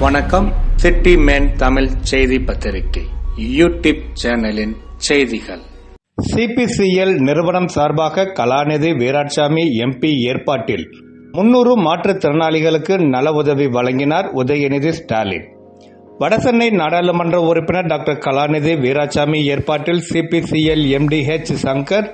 வணக்கம். City man Tamil செய்தி பத்திரிகை யூடியூப் சேனலின் செய்திகள். சிபிசிஎல் நிறுவனம் சார்பாக கலாநிதி வீராட்சாமி எம்பி ஏற்பாட்டில் முன்னூறு மாற்றுத்திறனாளிகளுக்கு நல உதவி வழங்கினார் உதயநிதி ஸ்டாலின். வடசென்னை நாடாளுமன்ற உறுப்பினர் டாக்டர் கலாநிதி வீராசாமி ஏற்பாட்டில் CPCL MTH Shankar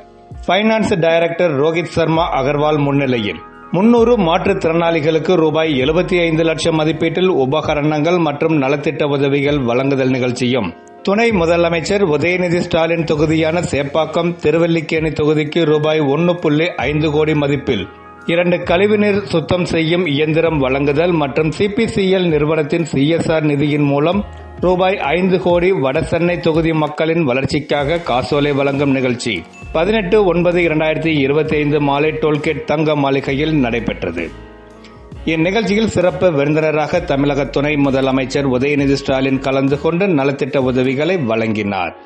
finance director Rohit Sharma Agarwal முன்னிலையில். முன்னூறு மாற்றுத்திறனாளிகளுக்கு ரூபாய் எழுபத்தி ஐந்து லட்சம் மதிப்பீட்டில் உபகரணங்கள் மற்றும் நலத்திட்ட உதவிகள் வழங்குதல் நிகழ்ச்சியும். துணை முதலமைச்சர் உதயநிதி ஸ்டாலின் தொகுதியான சேப்பாக்கம் திருவல்லிக்கேணி தொகுதிக்கு ரூபாய் ஒன்று புள்ளி ஐந்து கோடி மதிப்பில். இரண்டு கழிவுநீர் சுத்தம் செய்யும் இயந்திரம் வழங்குதல் மற்றும் சிபிசிஎல் நிறுவனத்தின் சிஎஸ்ஆர் நிதியின் மூலம் ரூபாய் ஐந்து கோடி வடசென்னை தொகுதி மக்களின் வளர்ச்சிக்காக காசோலை வழங்கும் நிகழ்ச்சி. பதினெட்டு ஒன்பது இரண்டாயிரத்தி இருபத்தி ஐந்து மாலை டோல்கேட் தங்க மாளிகையில் நடைபெற்றது. இந்நிகழ்ச்சியில் சிறப்பு விருந்தினராக தமிழக துணை முதலமைச்சர் உதயநிதி ஸ்டாலின் கலந்து கொண்டு நலத்திட்ட உதவிகளை வழங்கினார்.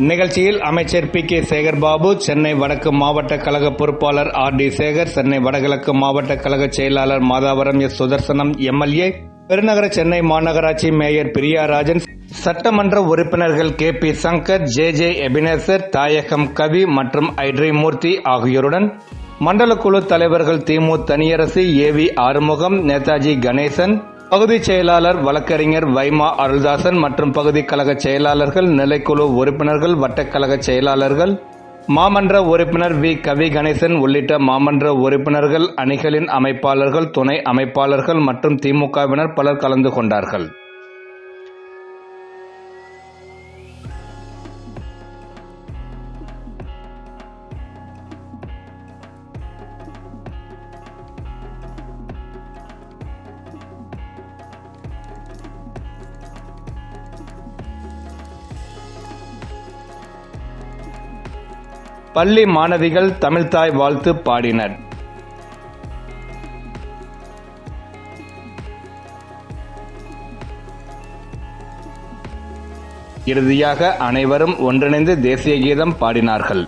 நிகழ்ச்சியில் அமைச்சர் பி கே சேகர் பாபு சென்னை வடக்கு மாவட்ட கழக பொறுப்பாளர் ஆர் டி சேகர் சென்னை வடகிழக்கு மாவட்ட கழக செயலாளர் மாதாவரம் எஸ் சுதர்சனம் எம்எல்ஏ பெருநகர சென்னை மாநகராட்சி மேயர் பிரியாராஜன் சட்டமன்ற உறுப்பினர்கள் K P Shankar J J Ebenezer Thayagam Kavi மற்றும் ஐட்ரி மூர்த்தி ஆகியோருடன் மண்டல குழு தலைவர்கள் திமு தனியரசு ஏ வி ஆறுமுகம் நேதாஜி கணேசன் பகுதி செயலாளர் வழக்கறிஞர் வைமா அருள்தாசன் மற்றும் பகுதி கழக செயலாளர்கள் நிலைக்குழு உறுப்பினர்கள் வட்டக்கழக செயலாளர்கள் மாமன்ற உறுப்பினர் வி. கவி கணேசன் உள்ளிட்ட மாமன்ற உறுப்பினர்கள் அணிகளின் அமைப்பாளர்கள் துணை அமைப்பாளர்கள் மற்றும் திமுகவினர் பலர் கலந்து கொண்டார்கள். பள்ளி மாணவிகள் தமிழ்தாய் வாழ்த்து பாடினர். இறுதியாக அனைவரும் ஒன்றிணைந்து தேசிய கீதம் பாடினார்கள்.